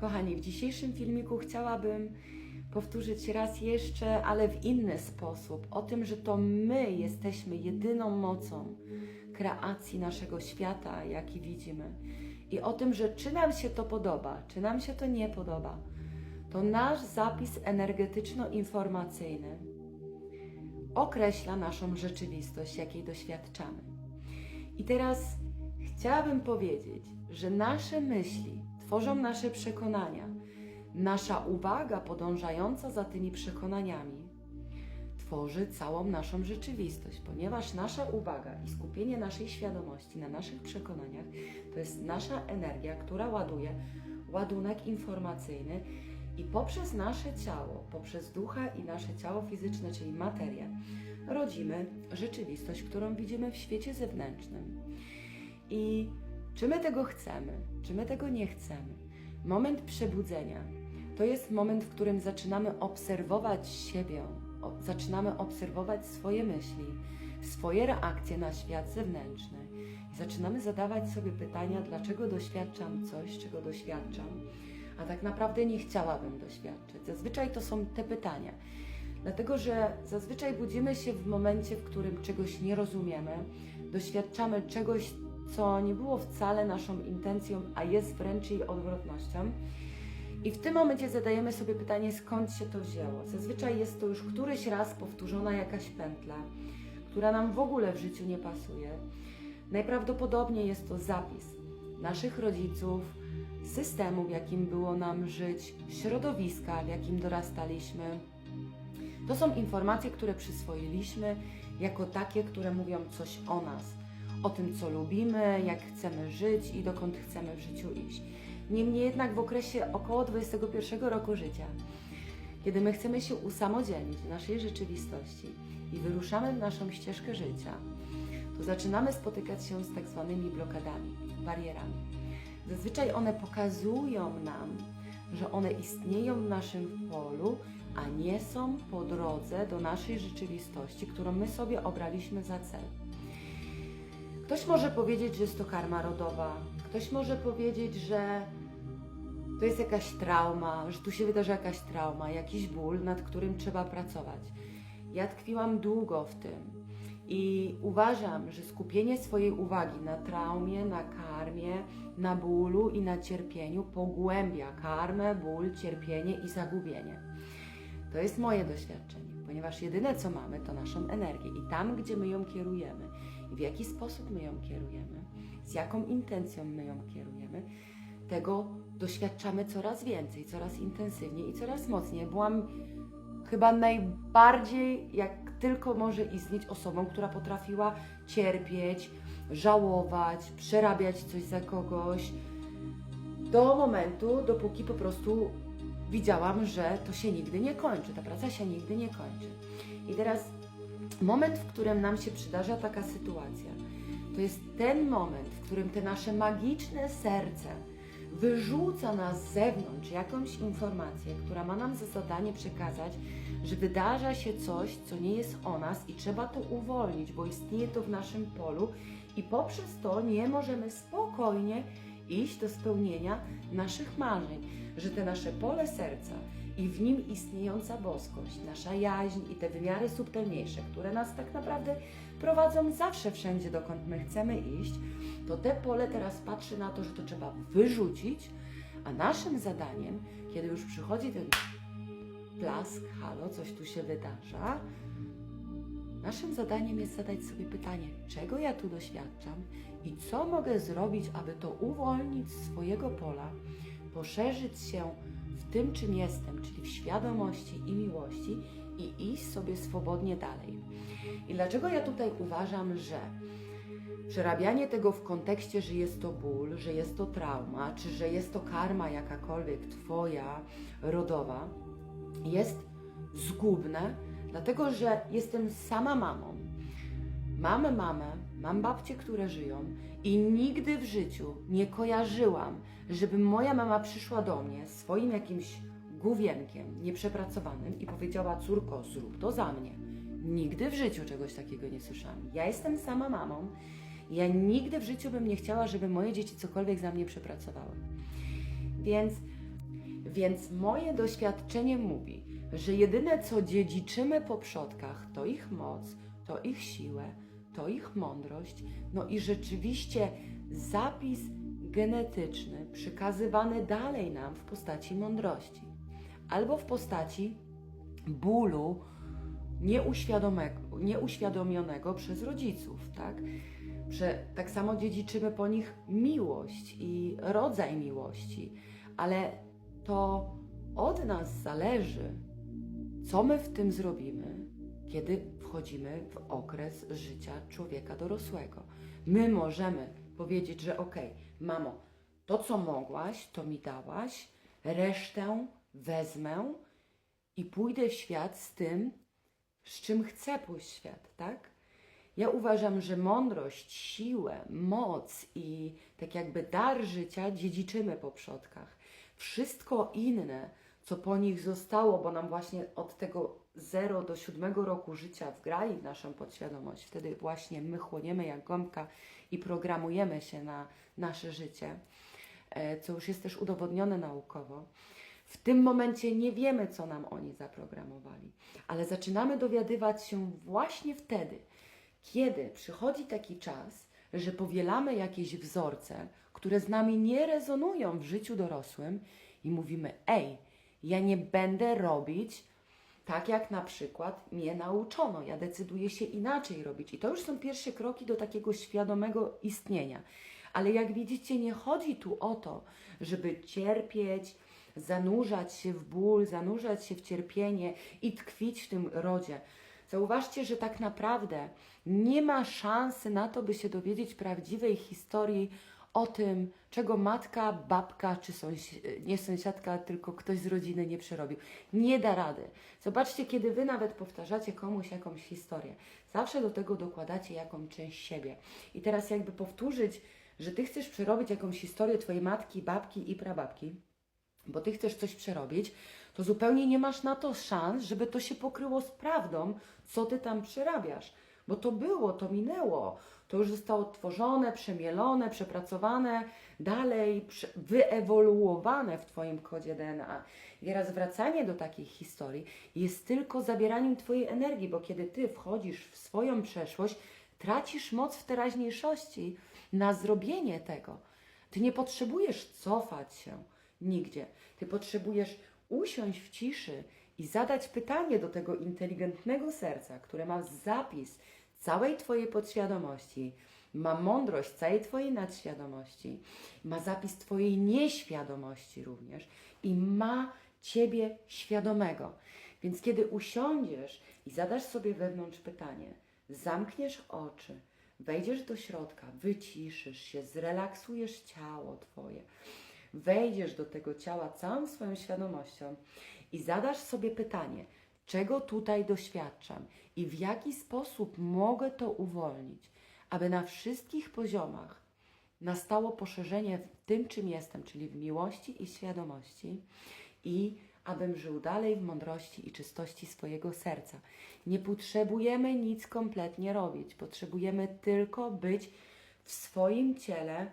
Kochani, w dzisiejszym filmiku chciałabym powtórzyć raz jeszcze, ale w inny sposób, o tym, że to my jesteśmy jedyną mocą kreacji naszego świata, jaki widzimy. I o tym, że czy nam się to podoba, czy nam się to nie podoba, to nasz zapis energetyczno-informacyjny określa naszą rzeczywistość, jakiej doświadczamy. I teraz chciałabym powiedzieć, że nasze myśli tworzą nasze przekonania. Nasza uwaga podążająca za tymi przekonaniami tworzy całą naszą rzeczywistość, ponieważ nasza uwaga i skupienie naszej świadomości na naszych przekonaniach to jest nasza energia, która ładuje ładunek informacyjny i poprzez nasze ciało, poprzez ducha i nasze ciało fizyczne, czyli materię, rodzimy rzeczywistość, którą widzimy w świecie zewnętrznym. I czy my tego chcemy, czy my tego nie chcemy? Moment przebudzenia to jest moment, w którym zaczynamy obserwować siebie, zaczynamy obserwować swoje myśli, swoje reakcje na świat zewnętrzny i zaczynamy zadawać sobie pytania, dlaczego doświadczam coś, czego doświadczam, a tak naprawdę nie chciałabym doświadczyć. Zazwyczaj to są te pytania. Dlatego, że zazwyczaj budzimy się w momencie, w którym czegoś nie rozumiemy, doświadczamy czegoś, co nie było wcale naszą intencją, a jest wręcz jej odwrotnością. I w tym momencie zadajemy sobie pytanie, skąd się to wzięło. Zazwyczaj jest to już któryś raz powtórzona jakaś pętla, która nam w ogóle w życiu nie pasuje. Najprawdopodobniej jest to zapis naszych rodziców, systemu, w jakim było nam żyć, środowiska, w jakim dorastaliśmy. To są informacje, które przyswoiliśmy jako takie, które mówią coś o nas, o tym, co lubimy, jak chcemy żyć i dokąd chcemy w życiu iść. Niemniej jednak w okresie około 21 roku życia, kiedy my chcemy się usamodzielnić w naszej rzeczywistości i wyruszamy w naszą ścieżkę życia, to zaczynamy spotykać się z tak zwanymi blokadami, barierami. Zazwyczaj one pokazują nam, że one istnieją w naszym polu, a nie są po drodze do naszej rzeczywistości, którą my sobie obraliśmy za cel. Ktoś może powiedzieć, że jest to karma rodowa, ktoś może powiedzieć, że to jest jakaś trauma, że tu się wydarzy jakaś trauma, jakiś ból, nad którym trzeba pracować. Ja tkwiłam długo w tym i uważam, że skupienie swojej uwagi na traumie, na karmie, na bólu i na cierpieniu pogłębia karmę, ból, cierpienie i zagubienie. To jest moje doświadczenie, ponieważ jedyne co mamy to naszą energię i tam, gdzie my ją kierujemy w jaki sposób my ją kierujemy, z jaką intencją my ją kierujemy, tego doświadczamy coraz więcej, coraz intensywniej i coraz mocniej. Byłam chyba najbardziej, jak tylko może istnieć, osobą, która potrafiła cierpieć, żałować, przerabiać coś za kogoś, do momentu, dopóki po prostu widziałam, że to się nigdy nie kończy, ta praca się nigdy nie kończy. I teraz moment, w którym nam się przydarza taka sytuacja, to jest ten moment, w którym te nasze magiczne serce wyrzuca na zewnątrz jakąś informację, która ma nam za zadanie przekazać, że wydarza się coś, co nie jest o nas i trzeba to uwolnić, bo istnieje to w naszym polu i poprzez to nie możemy spokojnie iść do spełnienia naszych marzeń, że te nasze pole serca i w nim istniejąca boskość, nasza jaźń i te wymiary subtelniejsze, które nas tak naprawdę prowadzą zawsze wszędzie, dokąd my chcemy iść, to te pole teraz patrzy na to, że to trzeba wyrzucić, a naszym zadaniem, kiedy już przychodzi ten blask, halo, coś tu się wydarza, naszym zadaniem jest zadać sobie pytanie, czego ja tu doświadczam i co mogę zrobić, aby to uwolnić z swojego pola, poszerzyć się w tym, czym jestem, czyli w świadomości i miłości i iść sobie swobodnie dalej. I dlaczego ja tutaj uważam, że przerabianie tego w kontekście, że jest to ból, że jest to trauma, czy że jest to karma jakakolwiek Twoja rodowa, jest zgubne, dlatego że jestem sama mamą. Mam mamę, mam babcie, które żyją i nigdy w życiu nie kojarzyłam, żeby moja mama przyszła do mnie swoim jakimś główienkiem nieprzepracowanym i powiedziała: Córko, zrób to za mnie. Nigdy w życiu czegoś takiego nie słyszałam. Ja jestem sama mamą. Ja nigdy w życiu bym nie chciała, żeby moje dzieci cokolwiek za mnie przepracowały. Więc Więc moje doświadczenie mówi, że jedyne co dziedziczymy po przodkach, to ich moc, to ich siłę, to ich mądrość, no i rzeczywiście zapis genetyczny przekazywany dalej nam w postaci mądrości albo w postaci bólu nieuświadomionego przez rodziców, tak? Prze, tak samo dziedziczymy po nich miłość i rodzaj miłości, ale to od nas zależy, co my w tym zrobimy, kiedy wchodzimy w okres życia człowieka dorosłego. My możemy powiedzieć, że okej, mamo, to co mogłaś, to mi dałaś, resztę wezmę i pójdę w świat z tym, z czym chcę pójść w świat, tak? Ja uważam, że mądrość, siłę, moc i tak jakby dar życia dziedziczymy po przodkach. Wszystko inne, co po nich zostało, bo nam właśnie od tego 0 do 7 roku życia wgrali w naszą podświadomość, wtedy właśnie my chłoniemy jak gąbka i programujemy się na nasze życie, e, co już jest też udowodnione naukowo. W tym momencie nie wiemy, co nam oni zaprogramowali, ale zaczynamy dowiadywać się właśnie wtedy, kiedy przychodzi taki czas, że powielamy jakieś wzorce, które z nami nie rezonują w życiu dorosłym i mówimy: Ej, ja nie będę robić tak, jak na przykład mnie nauczono, ja decyduję się inaczej robić. I to już są pierwsze kroki do takiego świadomego istnienia. Ale jak widzicie, nie chodzi tu o to, żeby cierpieć, zanurzać się w ból, zanurzać się w cierpienie i tkwić w tym rodzie. Zauważcie, że tak naprawdę nie ma szansy na to, by się dowiedzieć prawdziwej historii o tym, czego matka, babka czy sąsi- nie sąsiadka, tylko ktoś z rodziny nie przerobił. Nie da rady. Zobaczcie, kiedy wy nawet powtarzacie komuś jakąś historię, zawsze do tego dokładacie jakąś część siebie. I teraz jakby powtórzyć, że ty chcesz przerobić jakąś historię twojej matki, babki i prababki, bo ty chcesz coś przerobić, to zupełnie nie masz na to szans, żeby to się pokryło z prawdą, co ty tam przerabiasz. Bo to było, to minęło, to już zostało tworzone, przemielone, przepracowane, dalej wyewoluowane w Twoim kodzie DNA. I teraz wracanie do takiej historii jest tylko zabieraniem Twojej energii, bo kiedy Ty wchodzisz w swoją przeszłość, tracisz moc w teraźniejszości na zrobienie tego. Ty nie potrzebujesz cofać się nigdzie. Ty potrzebujesz usiąść w ciszy i zadać pytanie do tego inteligentnego serca, które ma zapis całej Twojej podświadomości, ma mądrość całej Twojej nadświadomości, ma zapis Twojej nieświadomości również i ma Ciebie świadomego. Więc kiedy usiądziesz i zadasz sobie wewnątrz pytanie, zamkniesz oczy, wejdziesz do środka, wyciszysz się, zrelaksujesz ciało Twoje, wejdziesz do tego ciała całą swoją świadomością i zadasz sobie pytanie, czego tutaj doświadczam i w jaki sposób mogę to uwolnić, aby na wszystkich poziomach nastało poszerzenie w tym, czym jestem, czyli w miłości i świadomości i abym żył dalej w mądrości i czystości swojego serca. Nie potrzebujemy nic kompletnie robić, potrzebujemy tylko być w swoim ciele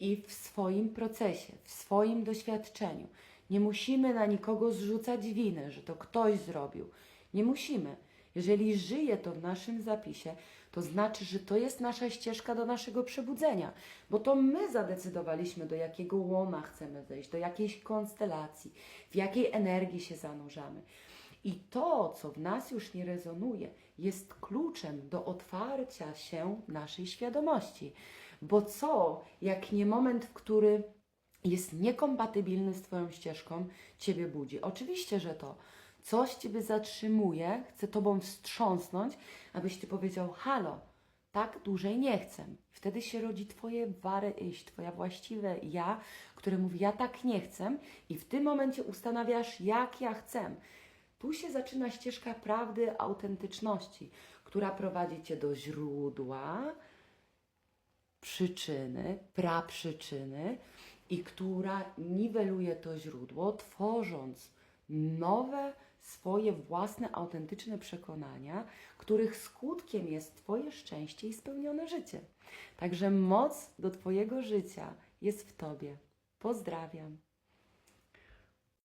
i w swoim procesie, w swoim doświadczeniu. Nie musimy na nikogo zrzucać winy, że to ktoś zrobił. Nie musimy. Jeżeli żyje to w naszym zapisie, to znaczy, że to jest nasza ścieżka do naszego przebudzenia, bo to my zadecydowaliśmy, do jakiego łona chcemy wejść, do jakiejś konstelacji, w jakiej energii się zanurzamy. I to, co w nas już nie rezonuje, jest kluczem do otwarcia się naszej świadomości. Bo co, jak nie moment, w który jest niekompatybilny z Twoją ścieżką, Ciebie budzi? Oczywiście, że to. Coś Ciebie zatrzymuje, chce Tobą wstrząsnąć, abyś Ty powiedział: Halo, tak dłużej nie chcę. Wtedy się rodzi Twoje ware iść, Twoja właściwe ja, które mówi: Ja tak nie chcę, i w tym momencie ustanawiasz, jak ja chcę. Tu się zaczyna ścieżka prawdy, autentyczności, która prowadzi Cię do źródła, przyczyny, praprzyczyny i która niweluje to źródło, tworząc nowe, swoje własne, autentyczne przekonania, których skutkiem jest Twoje szczęście i spełnione życie. Także moc do Twojego życia jest w Tobie. Pozdrawiam.